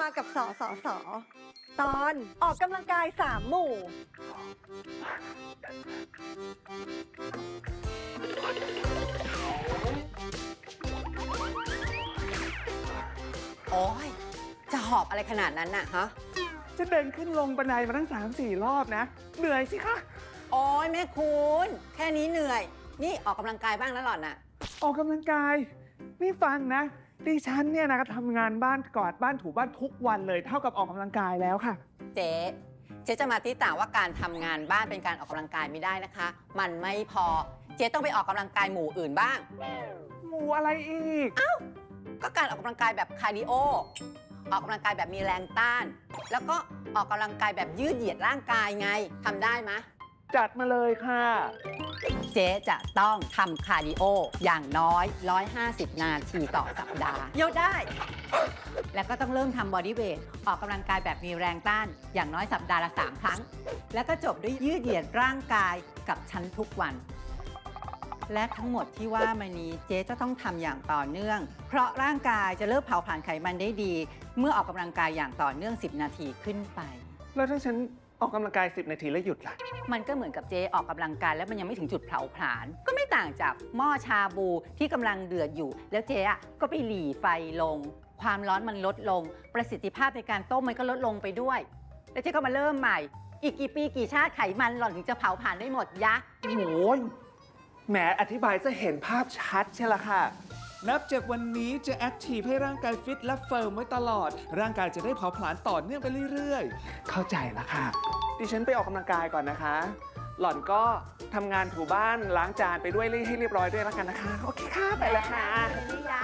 มากับสอสอสอตอนออกกำลังกายสามหมู่ โอ้ย จะหอบอะไรขนาดนั้นน่ะฮะ จะเดินขึ้นลงบันไดมาตั้ง 3 4 รอบนะ เหนื่อยสิคะ โอ้ยแม่คุณ แค่นี้เหนื่อย นี่ออกกำลังกายบ้างแล้วหล่อนน่ะ ออกกำลังกาย นี่ฟังนะ ดิฉันเนี่ยนะก็ทำงานบ้านกวาดบ้านถูบ้านทุกวันเลย เท่ากับออกกำลังกายแล้วค่ะ เจ๊เจ๊จะมาที่ต่างว่าการทำงานบ้านเป็นการออกกำลังกายไม่ได้นะคะ มันไม่พอ เจ๊ต้องไปออกกำลังกายหมู่อื่นบ้าง หมูอะไรอีก ก็การออกกำลังกายแบบคาร์ดิโอ ออกกำลังกายแบบมีแรงต้าน แล้วก็ออกกำลังกายแบบยืดเหยียดร่างกายไงทำได้ไหมะ จัดมาเลยค่ะ เจ๊จะต้องทำคาร์ดิโออย่างน้อย 150 นาทีต่อสัปดาห์เยอะได้ แล้วก็ต้องเริ่มทำบอดี้เวทออกกำลังกายแบบมีแรงต้าน อย่างน้อยสัปดาห์ละ 3 ครั้ง แล้วก็จบด้วยยืดเหยียดร่างกายกับฉันทุกวัน และทั้งหมดที่ว่ามานี้เจ๊จะต้องทำอย่างต่อเนื่อง เพราะร่างกายจะเริ่มเผาผลาญไขมันได้ดี เมื่อออกกำลังกายอย่างต่อเนื่อง 10 นาทีขึ้นไป แล้วถ้าฉัน ออกกำลังกาย 10 นาทีแล้วหยุดล่ะ มันก็เหมือนกับเจ๊ออกกำลังกายแล้วมันยังไม่ถึงจุดเผาผลาญก็ไม่ต่างจากหม้อชาบูที่กำลังเดือดอยู่ แล้วเจ๊อะก็ไปหลีไฟลง ความร้อนมันลดลง ประสิทธิภาพในการต้มมันก็ลดลงไปด้วย แล้วเจ๊ก็มาเริ่มใหม่ อีกกี่ปีกี่ชาติไขมันหล่อนถึงจะเผาผลาญได้หมดยะ โอ้ยแหมอธิบายจะเห็นภาพชัดใช่ละค่ะ นับจากวันนี้จะแอคทีฟให้ร่างกายฟิตและเฟิร์มไว้ตลอด ร่างกายจะได้เผาผลาญต่อเนื่องไปเรื่อยๆ เข้าใจละค่ะ ดิฉันไปออกกำลังกายก่อนนะคะ หล่อนก็ทำงานถูบ้านล้างจานไปด้วยให้เรียบร้อยด้วยแล้วกันนะคะ โอเคค่ะไปแล้วค่ะนี่ยะหล่อนก็